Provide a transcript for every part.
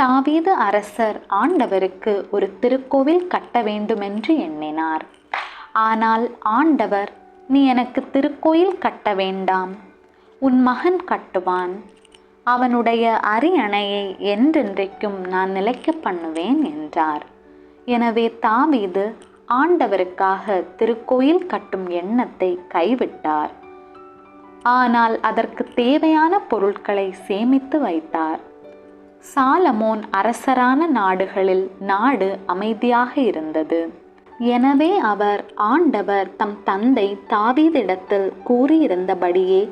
தாவீது அரசர் ஆண்டவருக்கு ஒரு திருக்கோவில் கட்ட வேண்டுமென்று எண்ணினார். ஆனால் ஆண்டவர் நீ எனக்கு திருக்கோயில் கட்ட வேண்டாம். உன் மகன் கட்டுவான். அவனுடைய அரியணையை என்றென்றைக்கும் நான் நிலைக்க பண்ணுவேன் என்றார். எனவே தாவீது ஆண்டவருக்காக திருக்கோயில் கட்டும் எண்ணத்தை கைவிட்டார். ஆனால் அதற்கு தேவையான பொருட்களை சேமித்து வைத்தார். சாலமோன் அரசரான நாடுகளில் நாடு அமைதியாக இருந்தது. எனவே அவர் ஆண்டவர் தம் தந்தை தாவீதிடத்தில் கூறியிருந்தபடியே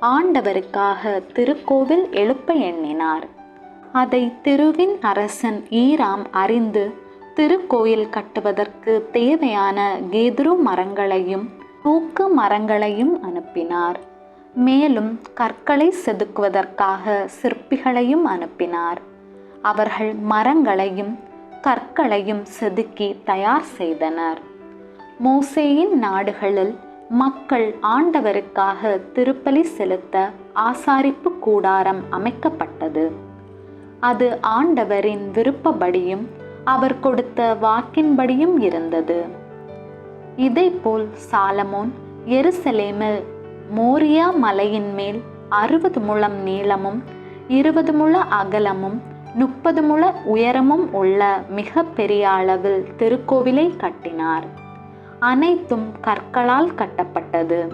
ஆண்டவருக்காக திருக்கோவில் எழுப்ப எண்ணினார். அதை திருவின் அரசன் ஈராம் அறிந்து திருக்கோயில் கட்டுவதற்கு தேவையான கேதுரு மரங்களையும் தூக்கு மரங்களையும் அனுப்பினார். மேலும் கற்களை செதுக்குவதற்காக சிற்பிகளையும் அனுப்பினார். அவர்கள் மரங்களையும் கற்களையும் செதுக்கி தயார் செய்தனர். மோசேயின் நாடுகளில் மக்கள் ஆண்டவருக்காக திருப்பலி செலுத்த ஆசாரிப்பு கூடாரம் அமைக்கப்பட்டது. அது ஆண்டவரின் விருப்பப்படியும் அவர் கொடுத்த வாக்கின்படியும் இருந்தது. இதேபோல் சாலமோன் எருசலேமில் மோரியா மலையின் மேல் அறுபது முழம் நீளமும் இருபது முழ அகலமும் முப்பது முழ உயரமும் உள்ள மிக பெரிய அளவில் திருக்கோவிலை கட்டினார். அனைத்தும் கற்களால் கட்டப்பட்டது.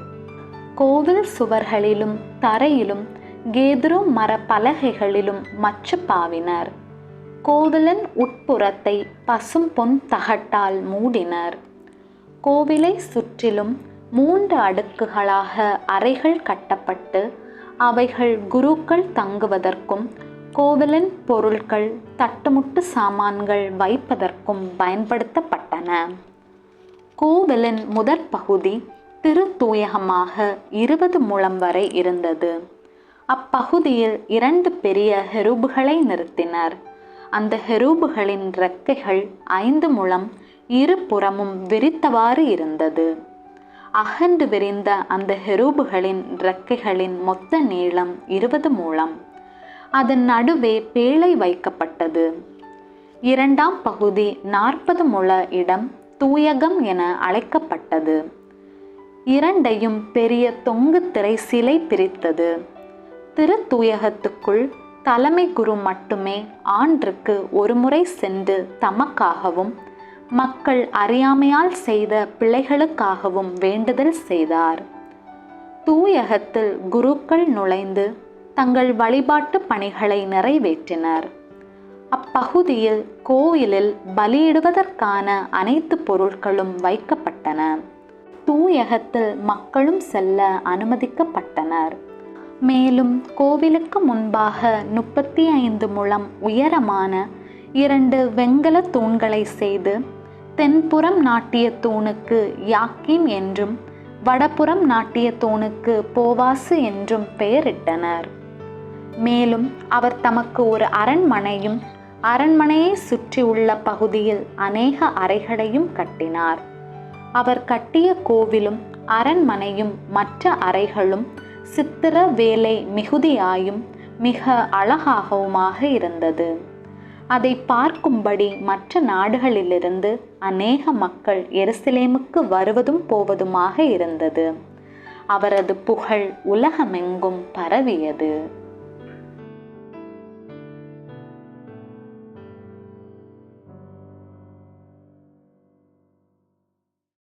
கோவில் சுவர்களிலும் தரையிலும் கேதுரு மர பலகைகளிலும் மச்சு பாவினர். கோவிலின் உட்புறத்தை பசும் பொன் தகட்டால் மூடினர். கோவிலை சுற்றிலும் மூன்று அடுக்குகளாக அறைகள் கட்டப்பட்டு அவைகள் குருக்கள் தங்குவதற்கும் கோவிலின் பொருட்கள் தட்டுமுட்டு சாமான்கள் வைப்பதற்கும் பயன்படுத்தப்பட்டன. கோவிலின் முதற் பகுதி திருத்தூயகமாக இருபது முழம் வரை இருந்தது. அப்பகுதியில் இரண்டு பெரிய ஹெரூபுகளை நிறுத்தினர். அந்த ஹெரூபுகளின் இறக்கைகள் ஐந்து முழம் இருபுறமும் விரித்தவாறு இருந்தது. அகன்று விரிந்த அந்த ஹெரூபுகளின் இறக்கைகளின் மொத்த நீளம் இருபது மூலம். அதன் நடுவே பேழை வைக்கப்பட்டது. இரண்டாம் பகுதி நாற்பது முழ இடம் தூயகம் என அழைக்கப்பட்டது. இரண்டையும் பெரிய தொங்கு திரை சிலை பிரித்தது. திருத்தூயகத்துக்குள் தலைமை குரு மட்டுமே ஆண்டுக்கு ஒருமுறை சென்று தமக்காகவும் மக்கள் அறியாமையால் செய்த பிள்ளைகளுக்காகவும் வேண்டுதல் செய்தார். தூயகத்தில் குருக்கள் நுழைந்து தங்கள் வழிபாட்டு பணிகளை நிறைவேற்றினர். அப்பகுதியில் கோயிலில் பலியிடுவதற்கான அனைத்து பொருட்களும் வைக்கப்பட்டன. தூயகத்தில் மக்களும் செல்ல அனுமதிக்கப்பட்டனர். மேலும் கோவிலுக்கு முன்பாக முப்பத்தி ஐந்து முழம் உயரமான இரண்டு வெண்கல தூண்களை செய்து தென்புறம் நாட்டிய தூணுக்கு யாக்கிம் என்றும் வடபுறம் நாட்டிய தூணுக்கு போவாசு என்றும் பெயரிட்டனர். மேலும் அவர் தமக்கு ஒரு அரண்மனையும் அரண்மனையை சுற்றியுள்ள பகுதியில் அநேக அறைகளையும் கட்டினார். அவர் கட்டிய கோவிலும் அரண்மனையும் மற்ற அறைகளும் சித்திர வேலை மிகுதியாயும் மிக அழகாகவுமாக இருந்தது. அதை பார்க்கும்படி மற்ற நாடுகளிலிருந்து அநேக மக்கள் எருசலேமுக்கு வருவதும் போவதுமாக இருந்தது. அவரது புகழ் உலகமெங்கும் பரவியது.